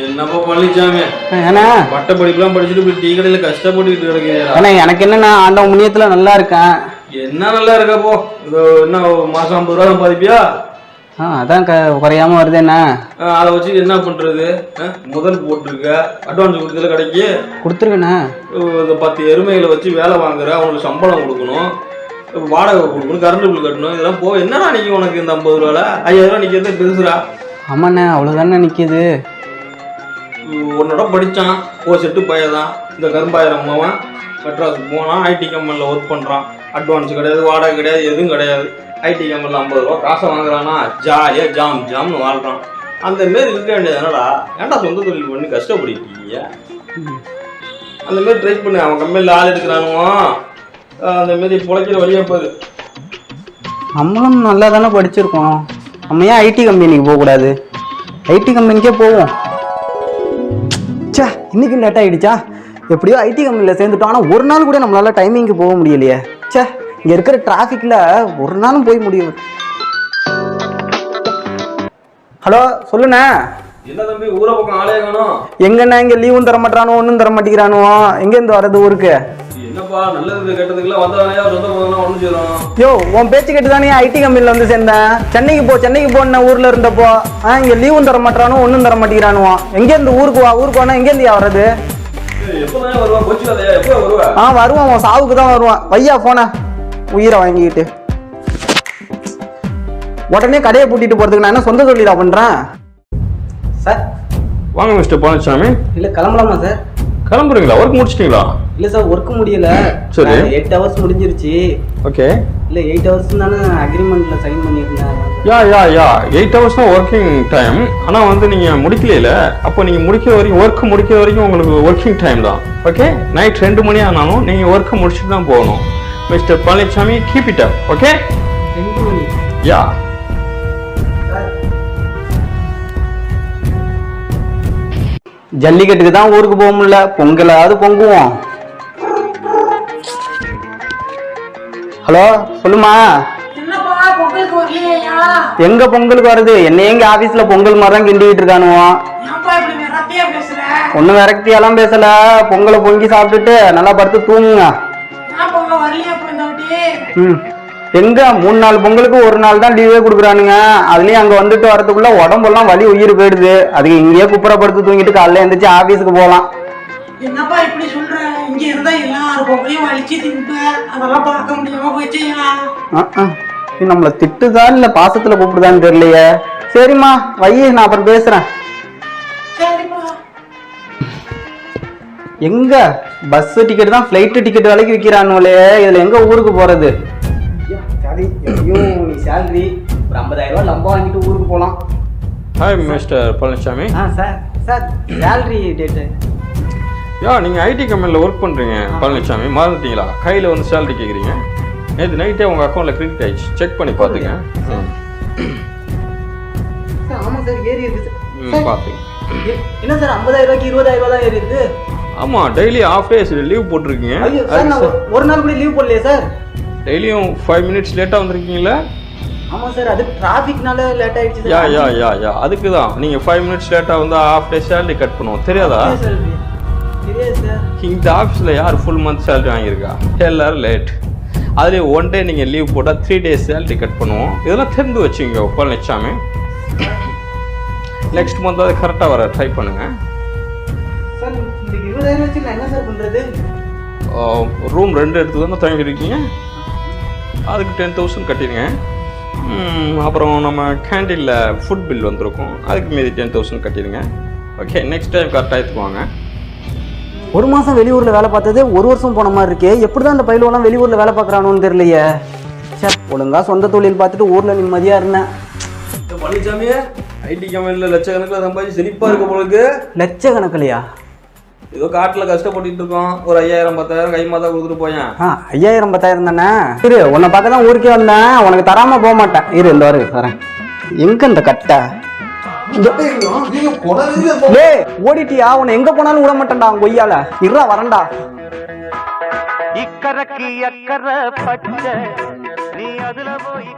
என்னப்பா பழனிசாமி ஏண்ணா பட்ட படிப்புலாம் படிச்சுட்டு இப்படி டீ கடையில கஷ்டப்பட்டுக்கிட்டு கிடக்கிறீரா ஏண்ணா எனக்கு என்னண்ணா ஆண்டவன் முனியத்துல நல்லா இருக்கேன். என்ன நல்லா இருக்கப்போ இதோ என்ன மாசம் ஐம்பது ரூபா சம்பாதிப்பியா? ஆ அதான் க குறையாம வருதுண்ணா ஆ, அதை வச்சு என்ன பண்றது? ஆ, முதல் போட்டிருக்க அட்வான்ஸ் கொடுத்ததுல கடைக்கு? கொடுத்துருக்கண்ணா. இந்த பத்து எருமைகளை வச்சு வேலை வாங்குற அவங்களுக்கு சம்பளம் கொடுக்கணும். வாடகை கொடுக்கணும் கரண்ட் பில் கட்டணும் இதெல்லாம் போ. என்னடா நிற்கும் உனக்கு இந்த ஐம்பது ரூபால ஐயாயிரம் ரூபா நிற்கிறது பெருசுடா. ஆமாண்ணே அவ்வளோதானே நிற்கிது உன்னோட படித்தான் ஓ செட்டு பயதான். இந்த கரும்பாயிரம் அவன் மெட்ராஸுக்கு போனான். ஐடி கம்பெனியில் ஒர்க் பண்ணுறான் அட்வான்ஸ் கிடையாது வாடகை கிடையாது எதுவும் கிடையாது. ஐடி கம்பெனியில் ஐம்பது ரூபா காசை வாங்குறானா ஜாலியாக ஜாம் ஜாம்னு வாழ்கிறான் அந்த மாரி இருக்க வேண்டியது என்னடா? ஏன்டா சொந்த தொழில் பண்ணி கஷ்டப்படிட்டீங்க அந்த மாரி ட்ரை பண்ணு. அவன் கம்பெனியில் ஆள் எடுக்கிறானுவோ? அந்த மாரி பிழைக்கிற வழியாக போகுது நம்மளும் நல்லா தானே படிச்சிருக்கோம். நம்ம ஏன் ஐடி கம்பெனிக்கு போகக்கூடாது? ஐடி கம்பெனிக்கே போவோம். ச்சே இன்னைக்கு லேட் ஆயிடுச்சா? எப்படியோ ஐடி கம்பெனியில் சேர்ந்துட்டோம். ஆனால் ஒரு நாள் கூட நம்மளால டைமிங்க்கு போக முடியலையே. ச்சே இங்கே இருக்கிற டிராஃபிக்கில் ஒரு நாளும் போய் முடியும் ஹலோ சொல்லுண்ணே. என்ன தம்பி ஊரை பக்கம் ஆளே காணும். எங்கண்ணா இங்கே லீவும் தர மாட்டானோ ஒன்றும் தர மாட்டேங்கிறானுவோ எங்கேருந்து வர்றது ஊருக்கு? என்னப்பா நல்லது கெட்டதுக்குலாம் வந்தவனே சொந்த போதெல்லாம் ஒன்று செய்கிறோம் யோ உன் பேச்சு கேட்டு தானே ஐடி கம்பெனியில் வந்து சேர்ந்தேன். சென்னைக்கு போ சென்னைக்கு போன ஊர்ல இருந்தப்போ ஆ இங்க லீவும் தர மாட்டானோ ஒன்றும் தர மாட்டேங்கிறானுவோ? எங்கேருந்து ஊருக்கு வா ஊருக்கு வானா எங்கேருந்து வர்றது? எப்போதான் வருவா கொச்சுக்காதையா எப்போ வருவா? ஆ வருவான் உன் சாவுக்கு தான் வருவான். வையா போன. உயிரை வாங்கிக்கிட்டு. உடனே கடையை பூட்டிட்டு போறதுக்கு நான் என்ன சொந்த தொழிலா பண்றேன்? சார். வாங்க மிஸ்டர் பழனிசாமி இல்ல கிளம்பலாமா சார்? கிளம்புறீங்களா? ஒர்க் முடிச்சிட்டீங்களா? இல்ல சார் ஒர்க் முடியல. சரி. எயிட் ஹவர்ஸ் முடிஞ்சிருச்சு. ஓகே இல்ல எயிட் ஹவர்ஸ் தானே அக்ரிமெண்ட்ல சைன் பண்ணியிருந்தேன். Yeah yeah yeah eight hours தான் ஒர்க்கிங் டைம் ஆனால் வந்து நீங்கள் முடிக்கலையில அப்போ நீங்கள் முடிக்கிற வரைக்கும் ஒர்க் முடிக்கிற வரைக்கும் உங்களுக்கு ஒர்க்கிங் டைம் தான். ஓகே நைட் ரெண்டு மணி ஆனாலும் நீங்கள் ஒர்க்கை முடிச்சுட்டு தான் போகணும். Mister Palanisamy keep it up okay ரெண்டு மணி. யா ஜல்லிக்கட்டுக்கு தான் ஊருக்கு போக முடியல. பொங்கலாவது பொங்குவோம். ஹலோ சொல்லுமா? எங்க பொங்கலுக்கு வருது? என்ன எங்க ஆபீஸ்ல பொங்கல் மாதிரி தான் கிண்டிக்கிட்டு இருக்கானுவோம் ஒன்னும் விரக்தியெல்லாம் பேசல. பொங்கலை பொங்கி சாப்பிட்டுட்டு நல்லா படுத்து தூங்குங்க. ம். எங்க? மூணு நாள் பொங்கலுக்கு ஒரு நாள் தான் லீவே கொடுக்குறானுங்க. அதுலயும் அங்க வந்துட்டு வரதுக்குள்ள உடம்பெல்லாம் வலி உயிர் போயிடுது. அதுக்கு இங்கேயே குப்புற படுத்து தூங்கிட்டு காலைல எந்திரிச்சு ஆபீஸ்க்கு போகலாம் என்னப்பா இப்படி சொல்ற? இங்க இருந்தா எல்லாரும் பொங்கலையும் வலிச்சு திம்ப அதெல்லாம் பார்க்க முடியாம போச்சுயா நம்மள திட்டுதா இல்ல பாசத்துல கூப்பிடுதான்னு தெரியலையே. சரிம்மா வை நான் அப்புறம் பேசுறேன். சரிப்பா எங்க? பஸ் டிக்கெட் தான் ஃப்ளைட் டிக்கெட் விலைக்கு விற்கிறானுங்களே. இதுல எங்க ஊருக்கு போறது? சரி எப்படியும் நீ சேலரி ஒரு ஐம்பதாயிரம் ரூபாய் லம்பம் வாங்கிட்டு ஊருக்கு போகலாம் hi mister Palanisamy ah sir sir salary date yeah நீங்கள் ஐடி கம்பெனியில் ஒர்க் பண்ணுறீங்க பழனிசாமி மறந்துட்டீங்களா? கையில் வந்து சேலரி கேட்குறீங்க நேற்று நைட்டே உங்கள் அக்கௌண்ட்டில் கிரெடிட் ஆயிடுச்சு. செக் பண்ணி பார்த்துங்க பார்த்துங்க என்ன சார் ஐம்பதாயிரம் ரூபாய்க்கு இருபதாயிரம் ரூபாய் தான் ஏறி இருக்கு ஆமாம் டெய்லி ஆஃப் டேஸ் லீவ் போட்டிருக்கீங்க. ஒரு- நாள் கூட லீவ் போடலையே சார். டெய்லியும் ஃபைவ் மினிட்ஸ் லேட்டாக வந்திருக்கீங்களா ஆமாம் சார் அது டிராஃபிக்னால லேட் ஆயிடுச்சு யா யா யா யா அதுக்கு தான் நீங்கள் ஃபைவ் மினிட்ஸ் லேட்டாக வந்து ஆஃப் டே சேலரி கட் பண்ணுவோம். தெரியாதா? இந்த ஆஃபீஸில் யார் ஃபுல் மந்த் சேலரி வாங்கியிருக்கா? எல்லாரும் லேட் அதுலேயே ஒன் டே நீங்கள் லீவ் போட்டால் த்ரீ டேஸ் சேலரி கட் பண்ணுவோம். இதெல்லாம் தெரிந்து வச்சுங்க பழனிசாமி நெக்ஸ்ட் மந்த் அது கரெக்டாக வர ட்ரை பண்ணுங்கள் ரூம் ரெண்டு எடுத்து தானே தங்கியிருக்கீங்க? அதுக்கு டென் தௌசண்ட் கட்டிடுங்க. அப்புறம் நம்ம கேண்டீனில் ஃபுட் பில் வந்திருக்கும். அதுக்கு மீதி டென் தௌசண்ட் கட்டிடுங்க. ஓகே நெக்ஸ்ட் டைம் கரெக்டாக எடுத்துக்குவாங்க ஒரு மாசம் வெளியூர்ல வேலை பார்த்தது ஒரு வருஷம் போன மாதிரி இருக்கே. எப்படிதான் இந்த பயிலுவெல்லாம் வெளியூர்ல வேலை பார்க்கறானோன்னு தெரியலையே. சே ஒழுங்கா சொந்த தொழில் பார்த்துட்டு ஊர்ல நிம்மதியா இருந்தேன். பழனிசாமி ஐடி கம்பெனியில் லட்சக்கணக்கில் சம்பாதிச்சு செழிப்பாக இருக்க பொழுது லட்சக்கணக்கிலையா? ஏதோ காட்டில் கஷ்டப்பட்டுட்டு இருக்கோம் ஒரு ஐயாயிரம் பத்தாயிரம் கை மாதா கொடுத்துட்டு போயேன். ஆ ஐயாயிரம் பத்தாயிரம் தானே? இரு உன்னை பார்க்க தான் ஊருக்கே வந்தேன். உனக்கு தராம போக மாட்டேன். இரு இந்த வரு வரேன். எங்க இந்த கட்டை? டேய் ஓடிட்டியா? உன்னை எங்க போனாலும் விட மாட்டேன்டா கொய்யால இருடா வரேன்டா. இக்கரைக்கு அக்கறை பச்சை நீ அதுல போய்